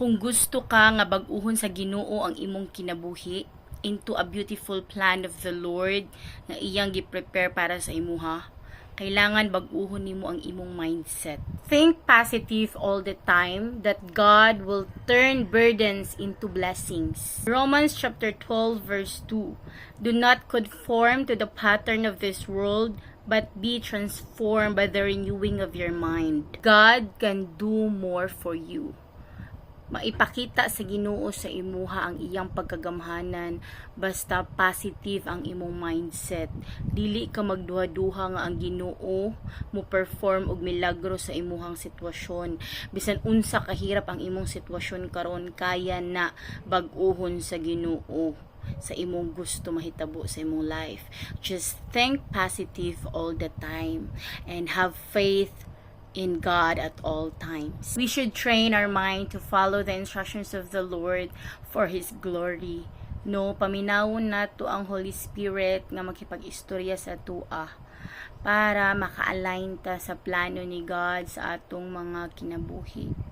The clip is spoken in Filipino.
Kung gusto ka nga bag-uhon sa Ginoo ang imong kinabuhi into a beautiful plan of the Lord nga iyang gi-prepare para sa imuha, kailangan bag-uhon nimo ang imong mindset. Think positive all the time that God will turn burdens into blessings. Romans chapter 12 verse 2. Do not conform to the pattern of this world, but be transformed by the renewing of your mind. God can do more for you maipakita sa Ginoo sa imuha ang iyang pagkagamhanan basta positive ang imong mindset. Dili ka magduha-duha nga ang Ginoo mo perform og milagro sa imuhang sitwasyon. Bisan unsa kahirap ang imong sitwasyon karon kaya na bag-ohon sa Ginoo sa imong gusto mahitabo sa imong life. Just think positive all the time and have faith in God at all times. We should train our mind to follow the instructions of the Lord for His glory. No, paminawon nato ang Holy Spirit nga makipag-istorya sa tua para maka-align ta sa plano ni God sa atong mga kinabuhi.